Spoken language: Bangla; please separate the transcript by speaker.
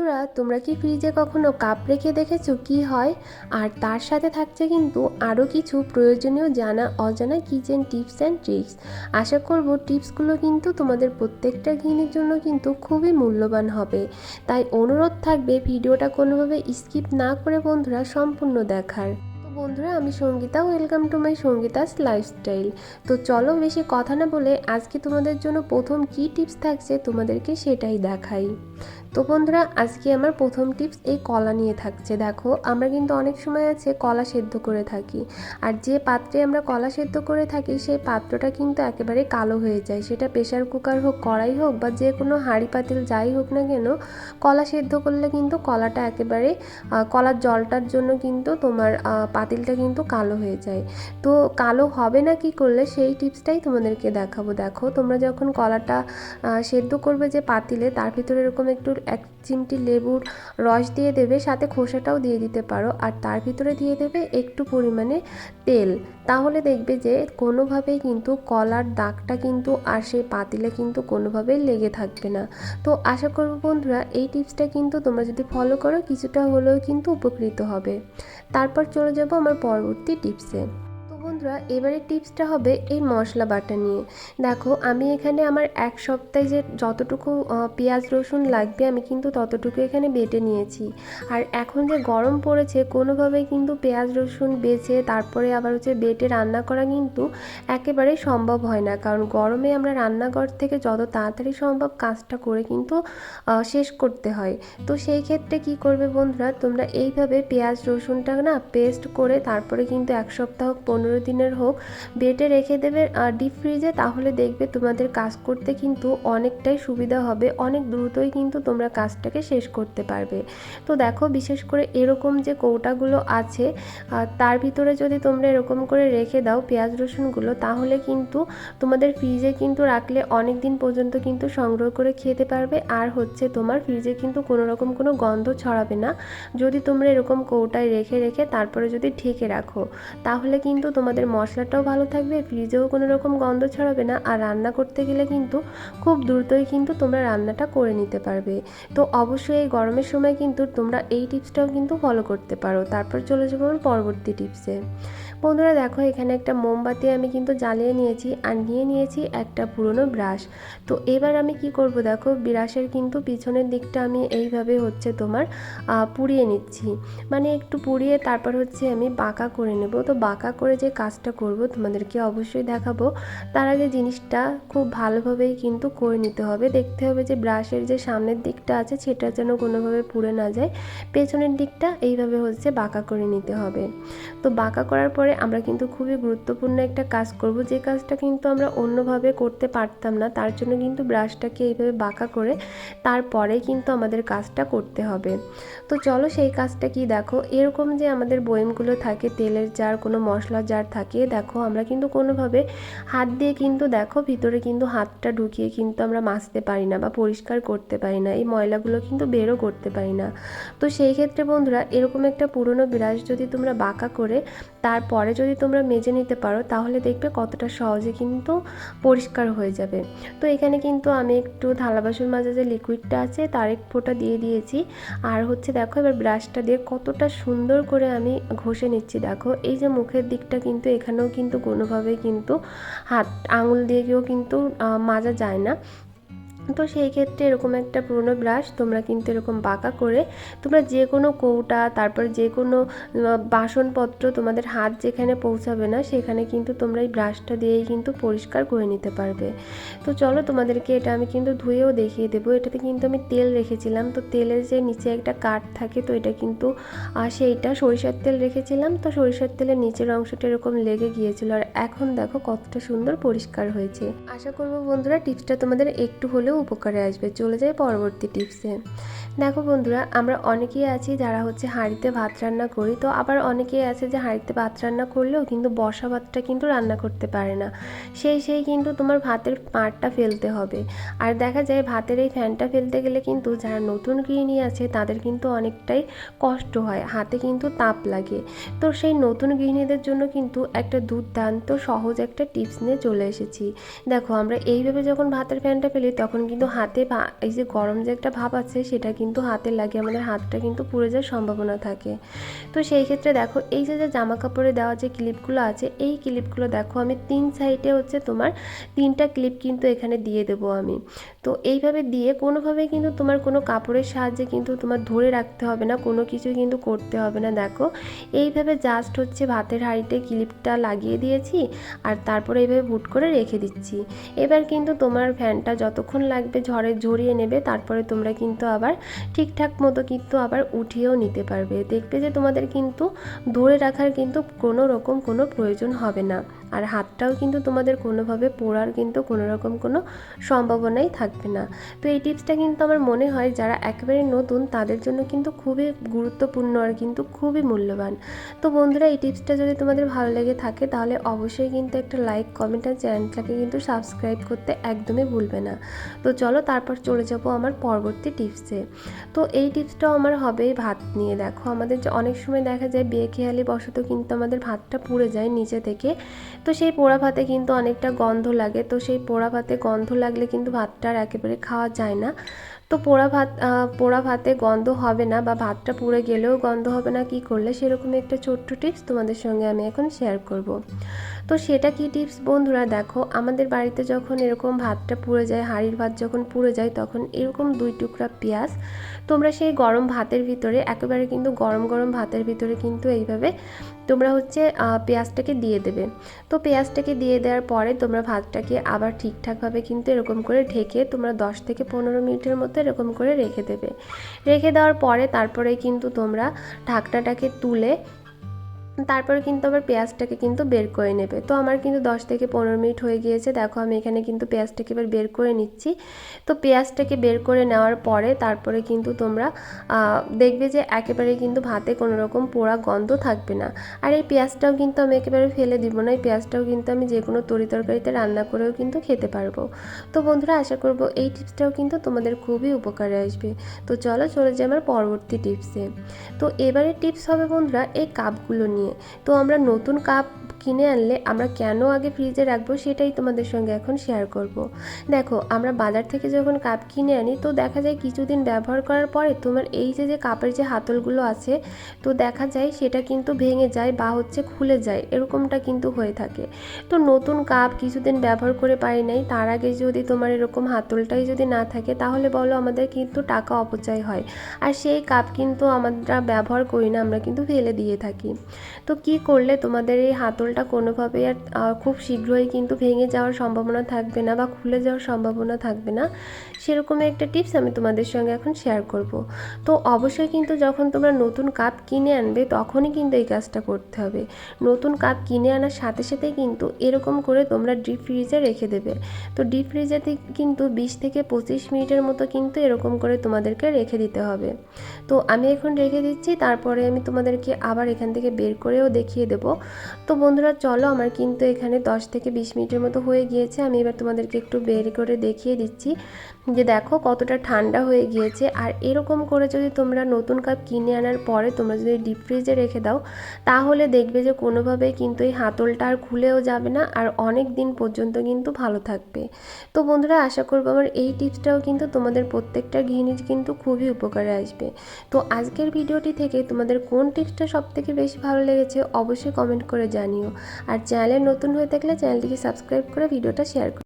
Speaker 1: বন্ধুরা, তোমরা কি ফ্রিজে কখনো কাপ রেখে দেখেছ? কি হয়? আর তার সাথে থাকছে কিন্তু আরও কিছু প্রয়োজনীয় জানা, অজানা কিচেন টিপস অ্যান্ড ট্রিক্স আশা করব টিপসগুলো কিন্তু তোমাদের প্রত্যেকটা গৃহিণীর জন্য কিন্তু খুবই মূল্যবান হবে। তাই অনুরোধ থাকবে ভিডিওটা কোনোভাবে স্কিপ না করে বন্ধুরা, সম্পূর্ণ দেখার। বন্ধুরা, আমি Sangeeta welcome to my Sangeeta's lifestyle তো চলো বেশি কথা না বলে আজকে তোমাদের জন্য প্রথম কি টিপস থাকছে তোমাদেরকে সেটাই দেখাই। তো বন্ধুরা, আজকে আমার প্রথম টিপস এই কলা নিয়ে থাকছে। দেখো, আমরা কিন্তু অনেক সময় আছে কলা সেদ্ধ করে থাকি। আর যে পাত্রে আমরা কলা সেদ্ধ করে থাকি, সেই পাত্রটা কিন্তু একেবারে কালো হয়ে যায়। সেটা প্রেশার কুকার হোক, কড়াই হোক বা যে কোনো হাঁড়ি পাতিল যাই হোক না কেন, কলা সেদ্ধ করলে কিন্তু কলাটা একেবারে কলার জলটার জন্য কিন্তু তোমার পাতিলটা কিন্তু কালো হয়ে যায়। তো কালো হবে না কি করলে, সেই টিপসটাই তোমাদেরকে দেখাবো। দেখো, তোমরা যখন কলাটা সেদ্ধ করবে যে পাতিলে, তার ভিতরে এরকম একটু, এক চিমটি লেবুর রস দিয়ে দেবে, সাথে খোসাটাও দিয়ে দিতে পারো। আর তার ভিতরে দিয়ে দেবে একটু পরিমাণে তেল। তাহলে দেখবে যে কোনোভাবেই কিন্তু কলার দাগটা কিন্তু আর সেই পাতিলে কিন্তু কোনোভাবেই লেগে থাকবে না। তো আশা করব বন্ধুরা, এই টিপসটা কিন্তু তোমরা যদি ফলো করো, কিছুটা হলেও কিন্তু উপকৃত হবে। তারপর চলে যাব আমার পরবর্তী টিপসে। বন্ধুরা, এবারে টিপসটা হবে এই মশলা বাটা নিয়ে। দেখো, আমি এখানে আমার এক সপ্তাহে যে যতটুকু পেঁয়াজ, রসুন লাগবে, আমি কিন্তু ততটুকু এখানে বেটে নিয়েছি। আর এখন যে গরম পড়েছে, কোনোভাবেই কিন্তু পেঁয়াজ, রসুন বেছে, তারপরে আবার হচ্ছে বেটে রান্না করা কিন্তু একেবারেই সম্ভব হয় না। কারণ গরমে আমরা রান্নাঘর থেকে যত তাড়াতাড়ি সম্ভব কাজটা করে কিন্তু শেষ করতে হয়। তো সেই ক্ষেত্রে কি করবে বন্ধুরা, তোমরা এইভাবে পেঁয়াজ, রসুনটা না পেস্ট করে তারপরে কিন্তু এক সপ্তাহ, পনেরো দিনের হোক বেটে রেখে দেবে ডিপ ফ্রিজে তাহলে দেখবে তোমাদের কাজ করতে কিন্তু অনেকটাই সুবিধা হবে। অনেক দ্রুতই কিন্তু তোমরা কাজটাকে শেষ করতে পারবে। তো দেখো, বিশেষ করে এরকম যে কৌটাগুলো আছে তার ভিতরে যদি তোমরা এরকম করে রেখে দাও পেঁয়াজ রসুনগুলো, তাহলে কিন্তু তোমাদের ফ্রিজে কিন্তু রাখলে অনেক দিন পর্যন্ত কিন্তু সংগ্রহ করে খেতে পারবে। আর হচ্ছে তোমার ফ্রিজে কিন্তু কোনো রকম কোনো গন্ধ ছড়াবে না। যদি তোমরা এরকম কৌটায় রেখে রেখে তারপরে যদি ঢেকে রাখো, তাহলে কিন্তু তোমাদের মশলাটাও ভালো থাকবে ফ্রিজেও কোনো রকম গন্ধ ছড়াবে না। আর রান্না করতে গেলে কিন্তু খুব দ্রুতই কিন্তু তোমরা রান্নাটা করে নিতে পারবে। তো অবশ্যই এই গরমের সময় কিন্তু তোমরা এই টিপসটাও কিন্তু ফলো করতে পারো। তারপর চলে যাব আমার পরবর্তী টিপসে বন্ধুরা দেখো, এখানে একটা মোমবাতি আমি কিন্তু জ্বালিয়ে নিয়েছি আর নিয়ে নিয়েছি একটা পুরনো ব্রাশ। তো এবার আমি কি করব দেখো, ব্রাশের কিন্তু পিছনের দিকটা আমি এইভাবে হচ্ছে তোমার পুড়িয়ে নিচ্ছি। মানে একটু পুড়িয়ে তারপর হচ্ছে আমি বাঁকা করে নেব। তো বাঁকা করে যে কাজটা করব তোমাদেরকে অবশ্যই দেখাবো। তার আগে জিনিসটা খুব ভালোভাবেই কিন্তু করে নিতে হবে। দেখতে হবে যে ব্রাশের যে সামনের দিকটা আছে সেটা যেন কোনোভাবে পুড়ে না যায়। পেছনের দিকটা এইভাবে হচ্ছে বাঁকা করে নিতে হবে। তো বাঁকা করার পরে আমরা কিন্তু খুবই গুরুত্বপূর্ণ একটা কাজ করব। যে কাজটা কিন্তু আমরা অন্যভাবে করতে পারতাম না, তার জন্য কিন্তু ব্রাশটাকে এইভাবে বাঁকা করে তারপরে কিন্তু আমাদের কাজটা করতে হবে। তো চলো সেই কাজটা কি দেখো, এরকম যে আমাদের বয়েমগুলো থাকে, তেলের জার, কোনো মশলার জার থাকে, দেখো আমরা কিন্তু কোনোভাবে হাত দিয়ে কিন্তু দেখো ভিতরে কিন্তু হাতটা ঢুকিয়ে কিন্তু আমরা মাজতে পারি না বা পরিষ্কার করতে পারি না, এই ময়লাগুলো কিন্তু বেরও করতে পারি না। তো সেই ক্ষেত্রে বন্ধুরা, এরকম একটা পুরনো ব্রাশ যদি তোমরা বাঁকা করে তারপরে যদি তোমরা মেজে নিতে পারো, তাহলে দেখবে কতটা সহজে কিন্তু পরিষ্কার হয়ে যাবে। তো এখানে কিন্তু আমি একটু থালা বাসন মাজা যে লিকুইডটা আছে, তার এক ফোঁটা দিয়ে দিয়েছি। আর হচ্ছে দেখো, এবার ব্রাশটা দিয়ে কতটা সুন্দর করে আমি ঘষে নিচ্ছি। দেখো, এই যে মুখের দিকটা কিন্তু এখানেও কিন্তু কোনোভাবেই কিন্তু হাত, আঙুল দিয়ে গিয়েও কিন্তু মাজা যায় না। তো সেই ক্ষেত্রে এরকম একটা পুরনো ব্রাশ, তোমরা কিন্তু এরকম বাঁকা করে তোমরা যে কোনো কৌটা, তারপর যে কোনো বাসনপত্র তোমাদের হাত যেখানে পৌঁছাবে না, সেখানে কিন্তু তোমরা এই ব্রাশটা দিয়েই কিন্তু পরিষ্কার করে নিতে পারবে। তো চলো তোমাদেরকে এটা আমি কিন্তু ধুয়েও দেখিয়ে দেবো। এটাতে কিন্তু আমি তেল রেখেছিলাম। তো তেলের যে নিচে একটা কাঠ থাকে, তো এটা কিন্তু সেইটা সরিষার তেল রেখেছিলাম। তো সরিষার তেলের নিচের অংশটা এরকম লেগে গিয়েছিল। আর এখন দেখো কতটা সুন্দর পরিষ্কার হয়েছে। আশা করব বন্ধুরা, টিপসটা তোমাদের একটু হলেও উপকারে আসবে। চলে যাই পরবর্তী টিপসে দেখো বন্ধুরা, আমরা অনেকেই আছি যারা হচ্ছে হাঁড়িতে ভাত রান্না করি। তো আবার অনেকেই আছে যে হাঁড়িতে ভাত রান্না করলেও কিন্তু বসা ভাতটা কিন্তু রান্না করতে পারে না। সেই সেই কিন্তু তোমার ভাতের পাড়টা ফেলতে হবে। আর দেখা যায় ভাতের এই ফ্যানটা ফেলতে গেলে কিন্তু যারা নতুন গৃহিণী আছে, তাদের কিন্তু অনেকটাই কষ্ট হয়। হাতে কিন্তু তাপ লাগে। তো সেই নতুন গৃহিণীদের জন্য কিন্তু একটা দুর্দান্ত সহজ একটা টিপস নিয়ে চলে এসেছি। দেখো, আমরা এইভাবে যখন ভাতের ফ্যানটা ফেলি, তখন কিন্তু হাতে এই যে গরম যে একটা ভাব আছে, সেটা কিন্তু হাতে লাগে। আমাদের হাতটা কিন্তু পুড়ে যাওয়ার সম্ভাবনা থাকে। তো সেই ক্ষেত্রে দেখো, এই যে যে জামা কাপড়ে দেওয়া যে ক্লিপগুলো আছে, এই ক্লিপগুলো দেখো, আমি তিন সাইডে হচ্ছে তোমার তিনটা ক্লিপ কিন্তু এখানে দিয়ে দেবো আমি। তো এইভাবে দিয়ে কোনোভাবে কিন্তু তোমার কোনো কাপড়ের সাহায্যে কিন্তু তোমার ধরে রাখতে হবে না, কোনো কিছু কিন্তু করতে হবে না, দেখো। এইভাবে জাস্ট হচ্ছে ভাতের হাঁড়িতে ক্লিপটা লাগিয়ে দিয়েছি, আর তারপরে এইভাবে বুট করে রেখে দিচ্ছি। এবার কিন্তু তোমার ফ্যানটা যতক্ষণ লাগবে, ঝড়ে ঝরিয়ে নেবে, তারপরে তোমরা কিন্তু আবার ঠিকঠাক মতো কিন্তু আবার উঠিয়েও নিতে পারবে। দেখবে যে তোমাদের কিন্তু ধরে রাখার কিন্তু কোনো রকম কোনো প্রয়োজন হবে না। আর হাতটাও কিন্তু তোমাদের কোনোভাবে পোড়ার কিন্তু কোনো রকম কোনো সম্ভাবনাই থাকবে না। তো এই টিপসটা কিন্তু আমার মনে হয় যারা একেবারে নতুন তাদের জন্য কিন্তু খুবই গুরুত্বপূর্ণ আর কিন্তু খুবই মূল্যবান। তো বন্ধুরা, এই টিপসটা যদি তোমাদের ভালো লেগে থাকে তাহলে অবশ্যই কিন্তু একটা লাইক, কমেন্ট আর চ্যানেলটাকে কিন্তু সাবস্ক্রাইব করতে একদমই ভুলবে না। তো চলো তারপর চলে যাব আমার পরবর্তী টিপসে। তো এই টিপসটাও আমার হবে ভাত নিয়ে। দেখো, আমাদের যে অনেক সময় দেখা যায় বিয়ে খেয়ালি বশত কিন্তু আমাদের ভাতটা পুড়ে যায় নিচে থেকে। তো সেই পোড়া ভাতে কিন্তু অনেকটা গন্ধ লাগে। তো সেই পোড়া ভাতে গন্ধ লাগলে কিন্তু ভাতটা আর একেবারে খাওয়া যায় না। তো পোড়া ভাত পোড়া ভাতে গন্ধ হবে না বা ভাতটা পুড়ে গেলেও গন্ধ হবে না কি করলে? সেরকম একটা ছোট্ট টিপস তোমাদের সঙ্গে আমি এখন শেয়ার করব। তো সেটা কি টিপস? বন্ধুরা দেখো আমাদের বাড়িতে যখন এরকম ভাতটা পুড়ে যায় হাঁড়ির ভাত যখন পুড়ে যায় তখন এরকম দুই টুকরা পেঁয়াজ তোমরা সেই গরম ভাতের ভিতরে একেবারে কিন্তু গরম গরম ভাতের ভিতরে কিন্তু এইভাবে তোমরা হচ্ছে পেঁয়াজটাকে দিয়ে দেবে। তো পেঁয়াজটাকে দিয়ে দেওয়ার পরে তোমরা ভাতটাকে আবার ঠিকঠাকভাবে কিন্তু এরকম করে ঢেকে তোমরা দশ থেকে পনেরো মিনিটের মতো এরকম করে রেখে দেবে। রেখে দেওয়ার পরে তারপরে কিন্তু তোমরা ঢাকনাটাকে তুলে তারপরে কিন্তু আবার পেঁয়াজটাকে কিন্তু বের করে নেবে। তো আমার কিন্তু দশ থেকে পনেরো মিনিট হয়ে গিয়েছে। দেখো, আমি এখানে কিন্তু পেঁয়াজটাকে এবার বের করে নিচ্ছি। তো পেঁয়াজটাকে বের করে নেওয়ার পরে তারপরে কিন্তু তোমরা দেখবে যে একেবারে কিন্তু ভাতে কোনো রকম পোড়া গন্ধ থাকবে না। আর এই পেঁয়াজটাও কিন্তু আমি একেবারে ফেলে দিব না। এই পেঁয়াজটাও কিন্তু আমি যে কোনো তরি তরকারিতে রান্না করেও কিন্তু খেতে পারব। তো বন্ধুরা, আশা করব এই টিপসটাও কিন্তু তোমাদের খুবই উপকারে আসবে। তো চলো, চলে যাই আমার পরবর্তী টিপসে। তো এবারে টিপস হবে বন্ধুরা, এই কাপগুলো নিয়ে। তো আমরা নতুন কাপ কিনে আনলে আমরা কেন আগে ফ্রিজে রাখব সেটাই তোমাদের সঙ্গে এখন শেয়ার করব। দেখো, আমরা বাজার থেকে যখন কাপ কিনে আনি, তো দেখা যায় কিছুদিন ব্যবহার করার পরে তোমার এই যে যে কাপের যে হাতলগুলো আছে, তো দেখা যায় সেটা কিন্তু ভেঙে যায় বা হচ্ছে খুলে যায়, এরকমটা কিন্তু হয়ে থাকে। তো নতুন কাপ কিছুদিন ব্যবহার করে পারি নাই, তার আগে যদি তোমার এরকম হাতলটাই যদি না থাকে, তাহলে বলো আমাদের কিন্তু টাকা অপচয় হয়। আর সেই কাপ কিন্তু আমরা ব্যবহার করি না, আমরা কিন্তু ফেলে দিয়ে থাকি। তো কি করলে তোমাদের এই হাতলটা কোনোভাবে আর খুব শীঘ্রই কিন্তু ভেঙে যাওয়ার সম্ভাবনা থাকবে না বা খুলে যাওয়ার সম্ভাবনা থাকবে না। সেরকম একটা টিপস আমি তোমাদের সঙ্গে এখন শেয়ার করব। তো অবশ্যই কিন্তু যখন তোমরা নতুন কাপ কিনে আনবে, তখনই কিন্তু এই কাজটা করতে হবে। নতুন কাপ কিনে আনার সাথে সাথে কিন্তু এরকম করে তোমরা ডিপ ফ্রিজে রেখে দেবে। তো ডিপ ফ্রিজে কিন্তু বিশ থেকে পঁচিশ মিনিটের মতো কিন্তু এরকম করে তোমাদেরকে রেখে দিতে হবে। তো আমি এখন রেখে দিচ্ছি, তারপরে আমি তোমাদেরকে আবার এখান থেকে বের করেও দেখিয়ে দেব। তো বন্ধুরা, চলো আমার কিন্তু এখানে দশ থেকে বিশ মিনিটের মতো হয়ে গিয়েছে। আমি এবার তোমাদেরকে একটু বের করে দেখিয়ে দিচ্ছি যে দেখো কতটা ঠান্ডা হয়ে গিয়েছে। আর এরকম করে যদি তোমরা নতুন কাপ কিনে আনার পরে তোমরা যদি ডিপ ফ্রিজে রেখে দাও, তাহলে দেখবে যে কোনোভাবেই কিন্তু এই হাতলটা আর খুলেও যাবে না আর অনেক দিন পর্যন্ত কিন্তু ভালো থাকবে। তো বন্ধুরা, আশা করব আমার এই টিপসটাও কিন্তু তোমাদের প্রত্যেকটা গৃহিণীর কিন্তু খুবই উপকারে আসবে। তো আজকের ভিডিওটি থেকে তোমাদের কোন টিপসটা সব থেকে বেশি ভালো লেগেছে অবশ্যই কমেন্ট করে জানিও। আর চ্যানেলে নতুন হয়ে থাকলে চ্যানেলটিকে সাবস্ক্রাইব করে ভিডিওটা শেয়ার